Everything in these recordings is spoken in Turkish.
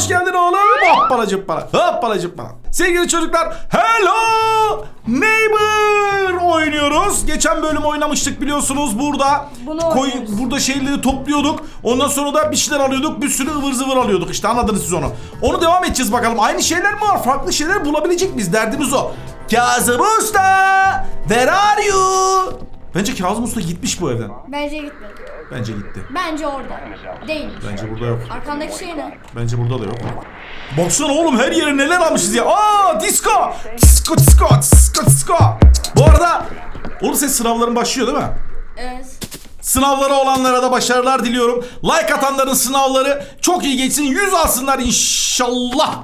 hoş geldin oğlum. Hoppala cıppala. Hoppala cıppala. Sevgili çocuklar. Hello Neighbor oynuyoruz. Geçen bölüm oynamıştık biliyorsunuz burada. Bunu koy- oynuyoruz. burada şeyleri topluyorduk. Ondan sonra da bir şeyler alıyorduk. Bir sürü ıvır zıvır alıyorduk. İşte anladınız siz onu. Onu devam edeceğiz bakalım. Aynı şeyler mi var? Farklı şeyler bulabilecek miyiz? Derdimiz o. Kazım Usta! Where are you? Bence Kazım Usta gitmiş bu evden. Bence gitmedi. Bence gitti. Bence orada. Değil. Bence burada yok. Arkandaki şey ne? Bence burada da yok. Baksana oğlum her yere neler almışız ya. Aa disco! Disco disco disco disco. Bu arada oğlum senin sınavların başlıyor değil mi? Evet. Sınavları olanlara da başarılar diliyorum. Like atanların sınavları çok iyi geçsin. 100 alsınlar inşallah.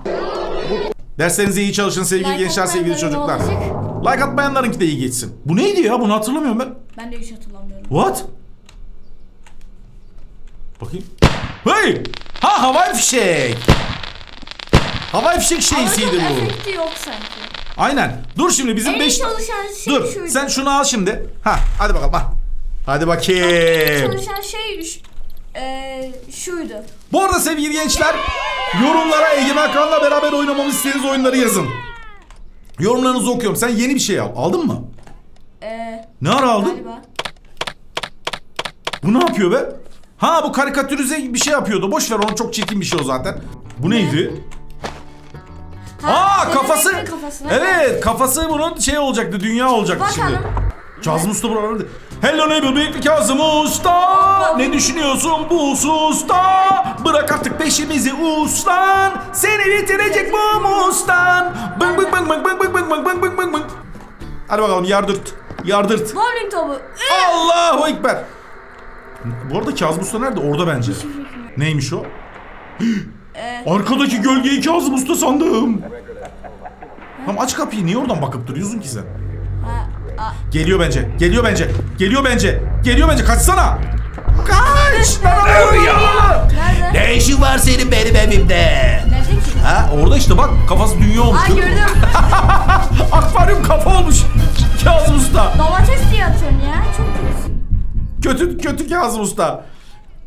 Derslerinize iyi çalışın sevgili Like gençler, sevgili atmayanların çocuklar. ne Like atmayanlarınki de iyi geçsin. Bu neydi ya? Bunu hatırlamıyorum ben. Ben de hiç hatırlamıyorum. What? Bakayım. Hey! Ha havai fişek. Havai fişek Ama şeysiydi çok bu. efekti yok sanki. Aynen. Dur şimdi bizim En 5 çalışan şey Dur. şuydu. Sen şunu al şimdi. Ha, hadi bakalım. Ha. Hadi bakayım. Çalışan şey ş- eee, şuydu. Bu arada sevgili gençler, yorumlara Egemen Kan'la beraber oynamamı istediğiniz oyunları yazın. Yorumlarınızı okuyorum. Sen yeni bir şey al. Aldın mı? Eee Ne ara aldın? galiba. Bu ne yapıyor be? Ha bu karikatürize bir şey yapıyordu. Boş ver onu çok çirkin bir şey o zaten. Bu neydi? Ha, Aa kafası. kafasına. Evet kafası bunun şey olacaktı. Dünya olacaktı Bakalım. şimdi. Kazım Usta buralarda. Hello neighbor bekle Kazım Usta. Ne düşünüyorsun bu hususta? Bırak artık peşimizi uslan. Seni bitirecek bu mustan. Bıng bıng bıng bıng bıng bıng bıng bıng bıng bıng bıng. Hadi bakalım yardırt. Yardırt. Bowling topu. Allahu Ekber. Bu arada Kazım Usta nerede? Orada bence. Neymiş o? Arkadaki gölgeyi Kazım Usta sandım. Tamam aç kapıyı. Niye oradan bakıp duruyorsun ki sen? Geliyor bence. Geliyor bence. Geliyor bence. Geliyor bence. Kaçsana. Kaç. Nerede? ne işin var senin benim evimde? Nerede ki? Ha orada işte bak kafası dünya olmuş. Aa gördüm. Akvaryum kafa olmuş. Kazım Usta. Domates diye atıyorsun ya. Çok kötü. Kötü kötü Kazım Usta.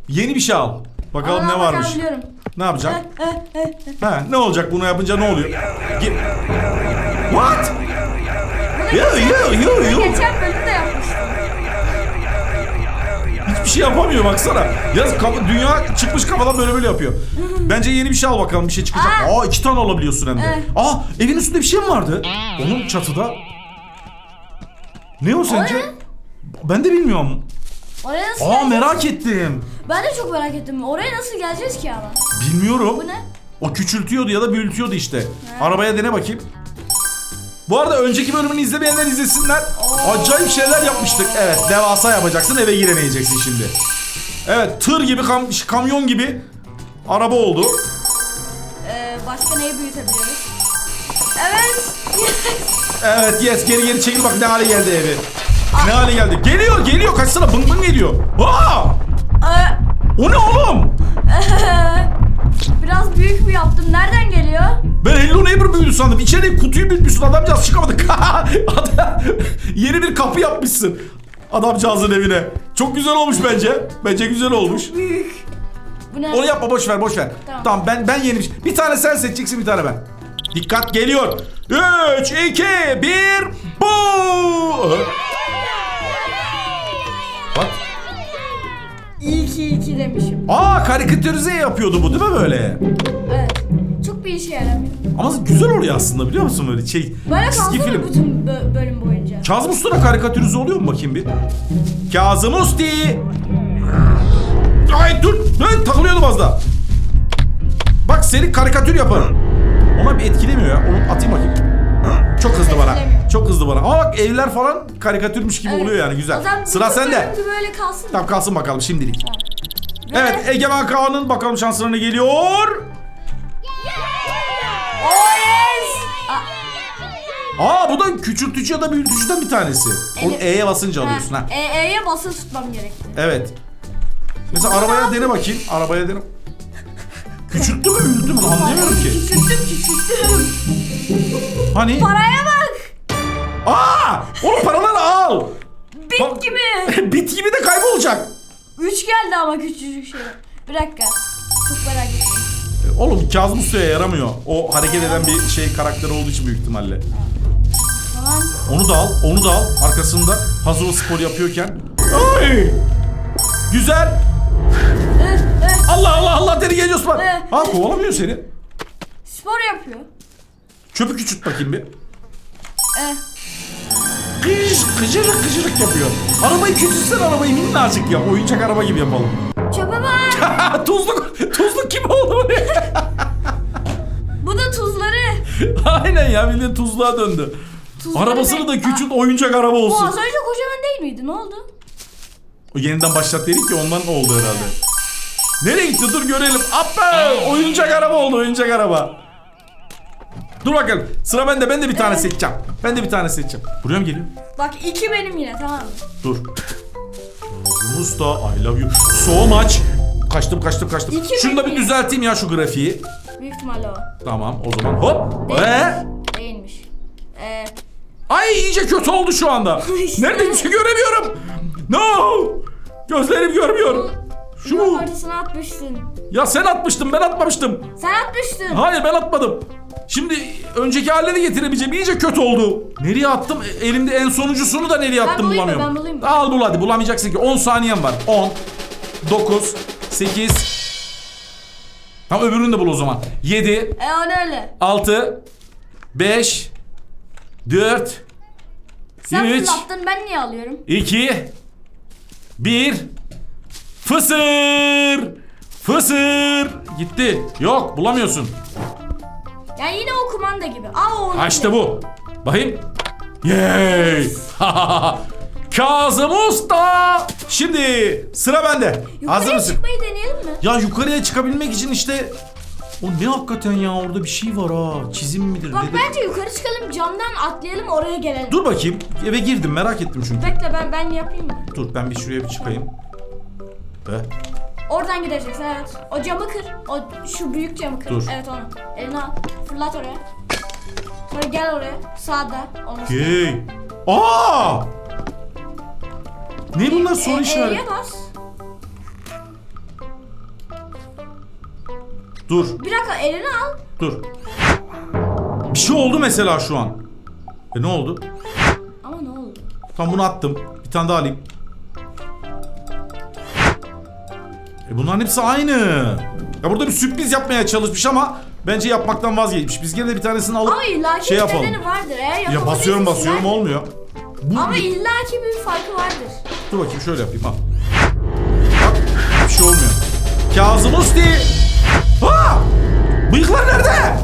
Yeni bir şey al. Bakalım Aa, ne varmış. bakabiliyorum. Ne yapacak? Eh, eh, eh. Ha ne olacak bunu yapınca ne oluyor? Ge- What? Yo yo yo yo. Geçen bölümde yapmıştım. Hiçbir şey yapamıyor baksana. Yaz kafa- dünya çıkmış kafadan böyle böyle yapıyor. Bence yeni bir şey al bakalım bir şey çıkacak. Aa. İki tane alabiliyorsun hem de. Aa evin üstünde bir şey mi vardı? Onun çatıda. Ne o sence? Ben de bilmiyorum. Oraya nasıl Aa geleceğiz? merak ettim. Ben de çok merak ettim. Oraya nasıl geleceğiz ki ama? Bilmiyorum. Bu ne? O küçültüyordu ya da büyütüyordu işte. Arabaya dene bakayım. Bu arada önceki bölümünü izlemeyenler izlesinler. Acayip şeyler yapmıştık. Evet devasa yapacaksın eve giremeyeceksin şimdi. Evet tır gibi kam- kamyon gibi araba oldu. Ee, başka neyi büyütebiliyoruz? Evet. Evet yes geri geri çekil bak ne hale geldi evi. Ne hale geldi. Geliyor geliyor kaçsana bın bın geliyor. Aa! Büyüdü sandım. İçeri kutuyu büyütmüşsün adamcağız çıkamadık. Yeni bir kapı yapmışsın. Adamcağızın evine. Çok güzel olmuş bence. Bence güzel olmuş. Büyük. Bu ne? Onu yapma boş ver boş ver. Tamam, Tamam. ben ben yeni bir. Bir tane sen seçeceksin bir tane ben. Dikkat geliyor. 3 2 1 bu. Bak. İyi ki iyi ki demişim. Aa karikatürize yapıyordu bu değil mi böyle? Evet. Çok bir işe yaramıyor. Ama güzel oluyor aslında biliyor musun böyle şey. Çizgi kaldı mı film. bütün bö- bölüm boyunca? Kazım Usta'da karikatürize oluyor mu bakayım bir? Kazım Usti! Ay dur! Dur takılıyordum az daha. Bak seni karikatür yaparım. Ona bir etkilemiyor ya. Onu atayım bakayım. Çok hızlı bana. Etkilemiyor. Çok hızlı bana. Ama bak evler falan karikatürmüş gibi Evet. oluyor yani O güzel. zaman Sıra bütün sende. bölüm böyle kalsın. Tamam kalsın bakalım şimdilik. Ve- Evet Egemen Kaan'ın bakalım şanslarına geliyor. Oh yes! Aa, bu da küçültücü ya da büyütücüden bir tanesi. Onu Evet. E'ye basınca alıyorsun ha. ha. E, E'ye basılı tutmam gerek. Evet. Mesela arabaya dene bakayım. Arabaya dene. Küçülttü mü büyüttü mü anlayamıyorum ki. Küçülttüm küçülttüm. Hani? Paraya bak. Aa! Oğlum paraları al. Bit Bak- gibi. Bit gibi de kaybolacak. Üç geldi ama küçücük şey. Bir dakika. Çok merak ettim. Oğlum Kazım Usta'ya yaramıyor. O hareket eden bir şey karakteri olduğu için büyük ihtimalle. Tamam. Onu da al, onu da al. Arkasında hazır o spor yapıyorken. Ay! Güzel. Allah Allah Allah deri geliyor Osman. Ha kovalamıyor seni. Spor yapıyor. Çöpü küçült bakayım bir. Eh. Kış, kıcırık kıcırık yapıyor. Arabayı küçülsen arabayı minnacık yap. Oyuncak araba gibi yapalım. Çöpe bak. tuzluk, tuzluk kim oldu Aynen ya bildiğin tuzluğa döndü. Tuzları Arabasını da küçült oyuncak araba Bu olsun. az önce kocaman değil miydi? Ne oldu? O yeniden başlat dedik ki ondan oldu herhalde. Nereye gitti dur görelim. Appa oyuncak araba oldu oyuncak araba. Dur bakalım sıra bende ben de bir tane Evet. seçeceğim. Ben de bir tane seçeceğim. Buraya mı geliyor? Bak iki benim yine tamam mı? Dur. Kazım Usta I love you so much. Kaçtım kaçtım kaçtım. İki Şunu da bir benim. düzelteyim ya şu grafiği. Büyük ihtimalle o. Tamam o zaman hop. Değil. Ve Değilmiş. Ee, ay iyice kötü oldu şu anda. İşte. Nerede bir şey göremiyorum. No. Gözlerim görmüyor. Şu mu? ortasına atmıştın. Ya sen atmıştın ben atmamıştım. Sen atmıştın. Hayır ben atmadım. Şimdi önceki halleri getirebileceğim. İyice kötü oldu. Nereye attım? E, Elimde en sonuncusunu da nereye Ben attım bulayım mı? bulamıyorum. Ben bulayım mı? Al bul hadi bulamayacaksın ki. 10 saniyen var. 10, 9, 8. Tamam öbürünü de bul o zaman. 7, E o öyle. 6, 5, 4, Sen Üç. fırlattın ben niye alıyorum? 2, 1. Fısır! Fısır! Gitti. Yok bulamıyorsun. Yani yine o kumanda gibi. Aa o Ha işte bu. Bakayım. Yay! Kazım Usta! Şimdi sıra bende. Hazır Yukarıya mısın? çıkmayı deneyelim? Ya yukarıya çıkabilmek için işte o ne hakikaten ya orada bir şey var ha. Çizim midir Bak nedir? bence yukarı çıkalım camdan atlayalım oraya gelelim. Dur bakayım. Eve girdim merak ettim çünkü. Bekle ben ben yapayım mı? Dur ben bir şuraya bir çıkayım. Be. Oradan gideceksin evet. O camı kır. O şu büyük camı kır. Dur. Evet onu. Elini al. Fırlat oraya. Sonra gel oraya. Sağda. Olması. Okey. Aa! Ne bunlar soru E, işareti? E'ye bas. Dur. Bir dakika elini al. Dur. Bir şey oldu mesela şu an. E ne oldu? Ama ne oldu? Tam bunu attım. Bir tane daha alayım. E bunların hepsi aynı. Ya burada bir sürpriz yapmaya çalışmış ama bence yapmaktan vazgeçmiş. Biz gene de bir tanesini alıp Ama illaki şey yapalım. nedeni vardır. Eğer Ya basıyorum basıyorum sen- olmuyor. Bu, Ama illaki bir farkı vardır. Dur bakayım şöyle yapayım ha. Bak bir şey olmuyor. Kazım Usti. Bıyıklar nerede?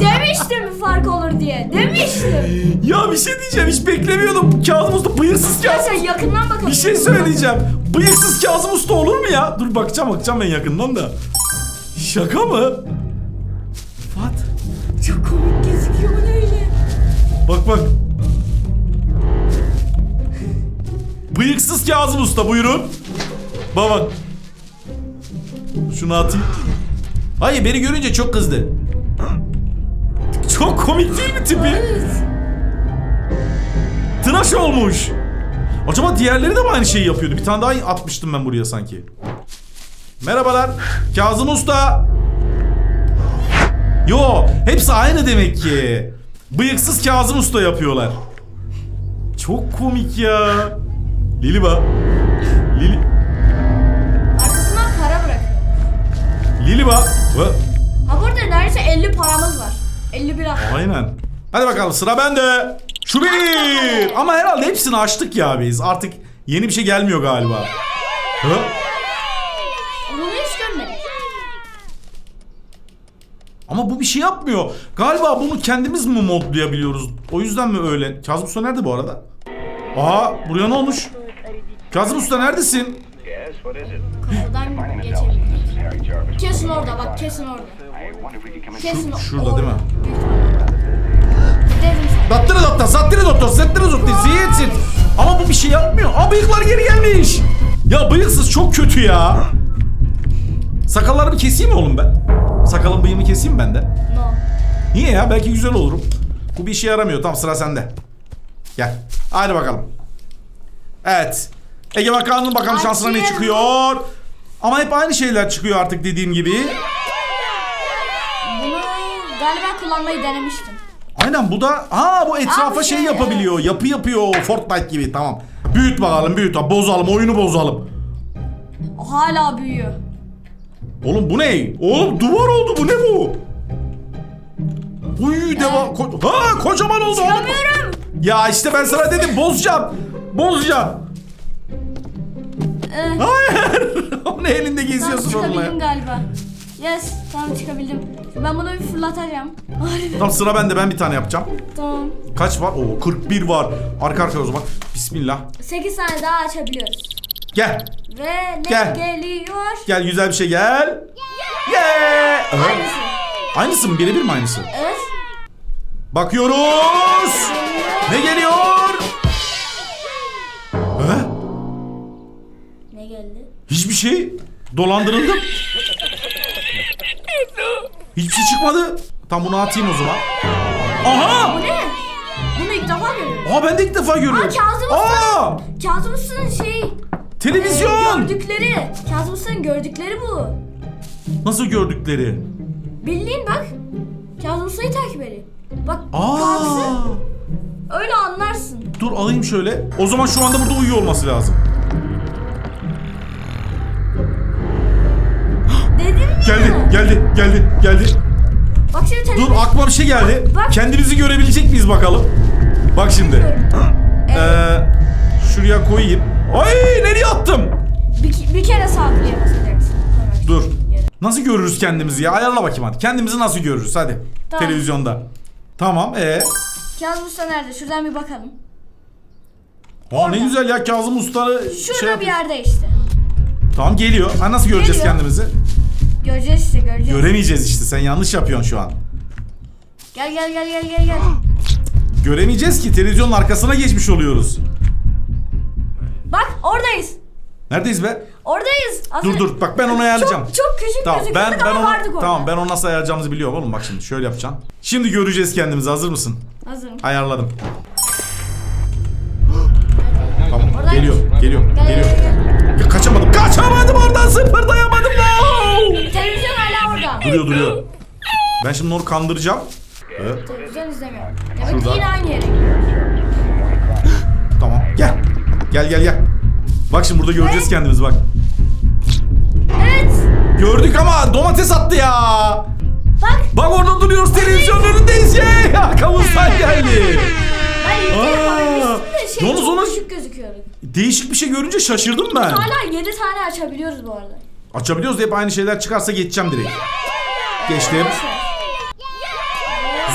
Demiştim bir fark olur diye. Demiştim. Ya bir şey diyeceğim hiç beklemiyordum. Kazım Usta bıyıksız Ya Kazım. sen yakından bakalım. Bir şey söyleyeceğim. Bıyıksız Kazım Usta olur mu ya? Dur bakacağım bakacağım ben yakından da. Şaka mı? What? Çok komik gözüküyor bu ne öyle. Bak bak. Bıyıksız Kazım Usta buyurun. Bak. Şunu atayım. Hayır beni görünce çok kızdı. Çok komik değil mi tipi? Tıraş olmuş. Acaba diğerleri de mi aynı şeyi yapıyordu? Bir tane daha atmıştım ben buraya sanki. Merhabalar. Kazım Usta. Yo, hepsi aynı demek ki. Bıyıksız Kazım Usta yapıyorlar. Çok komik ya. Lili bak. Lili. Arkasından para bırakıyor. Lili bak. Bak. Ha burada neredeyse 50 paramız var. 51 at. Aynen. Hadi bakalım sıra bende. Şu bir. Ama herhalde hepsini açtık ya biz. Artık yeni bir şey gelmiyor galiba. Ha? Bunu hiç görmedik. Ama bu bir şey yapmıyor. Galiba bunu kendimiz mi modlayabiliyoruz? O yüzden mi öyle? Kazım Usta nerede bu arada? Aa buraya ne olmuş? Kazım Usta neredesin? Kapıdan. Kesin orada bak kesin orada. Kesin şurada orada. değil mi? Sana. Dattırı dotta, sattırı doktor, settırı zotti, ziyetsin. Ama bu bir şey yapmıyor. Aa bıyıklar geri gelmiş. Ya bıyıksız çok kötü ya. Sakallarımı keseyim mi oğlum ben? Sakalım bıyığımı keseyim ben de. No. Niye ya? Belki güzel olurum. Bu bir işe yaramıyor. Tam sıra sende. Gel. Hadi bakalım. Evet. Ege bakalım bakalım şansına ne çıkıyor. Ama hep aynı şeyler çıkıyor artık dediğim gibi. Bunu galiba kullanmayı denemiştim. Aynen bu da ha bu etrafa Abi şey şey, yapabiliyor. Yapı yapıyor Fortnite gibi tamam. Büyüt bakalım büyüt. Bozalım oyunu bozalım. Hala büyüyor. Oğlum bu ne? Oğlum duvar oldu bu ne bu? Uy devam. Ko- ha kocaman oldu. Çıkamıyorum. Ya işte ben sana dedim bozacağım. Bozacağım. Ee, Hayır. Onu elinde tamam geziyorsun onunla çıkabildim galiba. Yes tamam çıkabildim. Ben bunu bir fırlatacağım. Harbi. Tamam sıra bende ben bir tane yapacağım. tamam. Kaç var? Oo 41 var. Arka arkaya o zaman. Bismillah. 8 tane daha açabiliyoruz. Gel. Ve ne Gel. geliyor? Gel güzel bir şey gel. Yeah. Aha. Aynısı. Aynısı mı? Birebir mi aynısı? Evet. Bakıyoruz. Ne geliyor? Şey. Dolandırıldım. Hiçbir şey çıkmadı. Tam bunu atayım o zaman. Aha! Bu ne? Bunu ilk defa görüyorum. Aa ben de ilk defa görüyorum. Aa, Kazım Aa! Kazım Usta'nın şey... Televizyon. e, gördükleri. Kazım Usta'nın gördükleri bu. Nasıl gördükleri? Bildiğin bak. Kazım Usta'yı takip ediyor. Bak Aa! kalksın. Öyle anlarsın. Dur alayım şöyle. O zaman şu anda burada uyuyor olması lazım. Geldi, geldi, geldi, geldi. Bak şimdi Dur televizyon. aklıma bir şey geldi. Bak. Kendimizi görebilecek miyiz bakalım? Bak şimdi. Ee, şuraya koyayım. Ay nereye attım? Bir, bir kere sağ kliğe basacaksın. Dur. Nasıl görürüz kendimizi ya? Ayarla bakayım hadi. Kendimizi nasıl görürüz hadi. Tamam. Televizyonda. Tamam ee. Kazım Usta nerede? Şuradan bir bakalım. Aa ne güzel ya Kazım Usta'nı Şurada şey bir yerde işte. Tamam geliyor. Ha nasıl göreceğiz Geliyor. kendimizi? Göreceğiz işte göreceğiz. Göremeyeceğiz işte. Sen yanlış yapıyorsun şu an. gel gel gel gel gel gel. Göremeyeceğiz ki televizyonun arkasına geçmiş oluyoruz. Bak oradayız. Neredeyiz be? Oradayız. Az Dur dur bak ben onu ayarlayacağım. Çok, çok küçük Tamam ben ben ama onu vardık orada. tamam ben onu nasıl ayarlayacağımızı biliyorum oğlum bak şimdi şöyle yapacağım. Şimdi göreceğiz kendimizi hazır mısın? Hazırım. Ayarladım. tamam Oradan geliyor geliyor Gel, geliyor. gel, gel, Ya, kaçamadım kaçamadım oradan sıfırdayamadım Duruyor duruyor. Ben şimdi onu kandıracağım. Evet, Televizyon izlemiyor. Demek Şurada. ki yine aynı yere gidiyor. tamam gel. Gel gel gel. Bak şimdi burada göreceğiz kendimizi bak. Evet. Gördük ama domates attı ya. Bak Bak orada duruyoruz televizyonun önündeyiz ye. Arkamızdan geldi. ben ilk Aa. şey Yalnız çok ona- küçük gözüküyordu. Değişik bir şey görünce şaşırdım ben. Hala 7 tane açabiliyoruz bu arada. Açabiliyoruz da hep aynı şeyler çıkarsa geçeceğim direkt. Geçtim.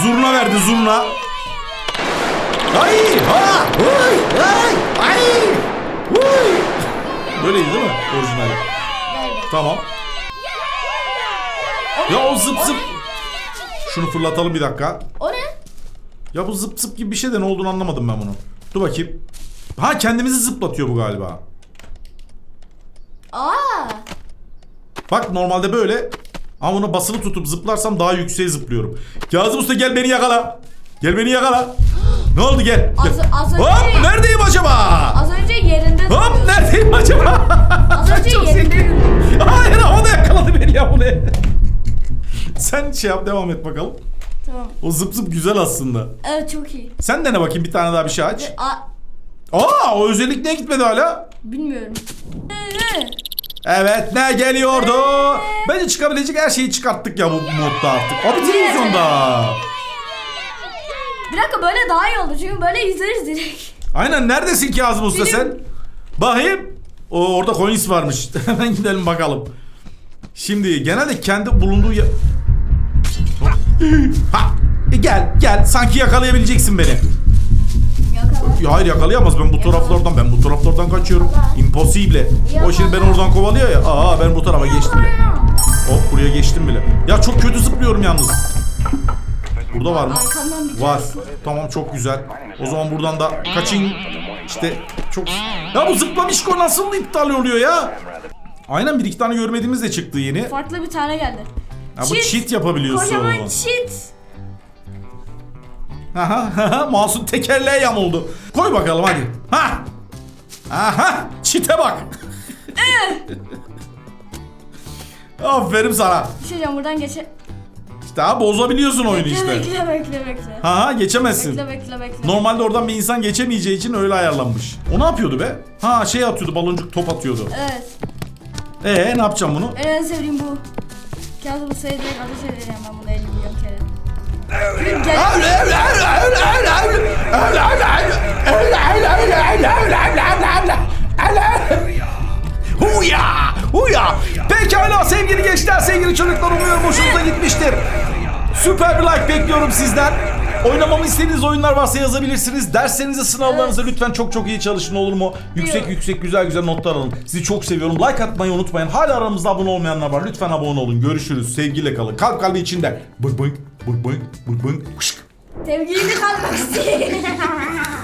Zurna verdi zurna. Ay! Ha! Huy! Ay! Ay! Huy! Böyleydi değil mi? Orijinali. Tamam. Ya o zıp zıp. Şunu fırlatalım bir dakika. O ne? Ya bu zıp zıp gibi bir şey de ne olduğunu anlamadım ben bunu. Dur bakayım. Ha kendimizi zıplatıyor bu galiba. Aa. Bak normalde böyle. Ama bunu basılı tutup zıplarsam daha yükseğe zıplıyorum. Kazım Usta gel beni yakala. Gel beni yakala. Ne oldu gel. Az- gel. az önce- Hop neredeyim acaba? Az önce yerinde Hop neredeyim acaba? Az önce Çok yerinde. Hayır o da yakaladı beni ya bu ne? Sen şey yap devam et bakalım. Tamam. O zıp zıp güzel aslında. Evet çok iyi. Sen dene bakayım bir tane daha bir şey aç. Aa, Aa o özellik niye gitmedi hala? bilmiyorum. Evet ne geliyordu? Bence çıkabilecek her şeyi çıkarttık ya bu modda artık. Abi televizyonda. Bir dakika böyle daha iyi oldu çünkü böyle izleriz direkt. Aynen neredesin ki Azim Usta Benim- sen? Bakayım. O orada coins varmış. Hemen gidelim bakalım. Şimdi genelde kendi bulunduğu ya... ha, e gel gel sanki yakalayabileceksin beni. Ya hayır yakalayamaz ben bu taraflardan ben bu taraflardan kaçıyorum. Impossible. O şimdi beni oradan kovalıyor ya. Aa ben bu tarafa geçtim bile. Hop buraya geçtim bile. Ya çok kötü zıplıyorum yalnız. Burada var mı? Var. Tamam çok güzel. O zaman buradan da kaçın. İşte çok... Ya bu zıplamışko nasıl iptal oluyor ya? Aynen bir iki tane görmediğimiz de çıktı yeni. Farklı bir tane geldi. Ya bu cheat yapabiliyorsun. Kocaman cheat. Aha, Masum tekerleğe yamuldu. Koy bakalım hadi. Ha! Aha! Çite bak. Aferin sana. Şey diyeceğim buradan geçe... İşte ha bozabiliyorsun oyunu Bekle işte. bekle bekle bekle. Ha ha geçemezsin. Bekle bekle bekle. Normalde oradan bir insan geçemeyeceği için öyle ayarlanmış. O ne yapıyordu be? Ha şey atıyordu baloncuk top atıyordu. Evet. Ee ne yapacağım bunu? En, en sevdiğim bu. Kağıdı bu sayı direkt ateş edeceğim ben bunu 50 milyon kere. Huya! Huya! Pekala sevgili gençler, sevgili çocuklar umuyorum hoşunuza gitmiştir. Süper bir like bekliyorum sizden. Oynamamı istediğiniz oyunlar varsa yazabilirsiniz. Derslerinize, sınavlarınıza lütfen çok çok iyi çalışın olur mu? Yüksek yüksek güzel güzel notlar alın. Sizi çok seviyorum. Like atmayı unutmayın. Hala aramızda abone olmayanlar var. Lütfen abone olun. Görüşürüz. Sevgiyle kalın. Kalp kalbi içinde. Bık bık bık bık bık bık. Hışk. Sevgili kalmak istiyorum.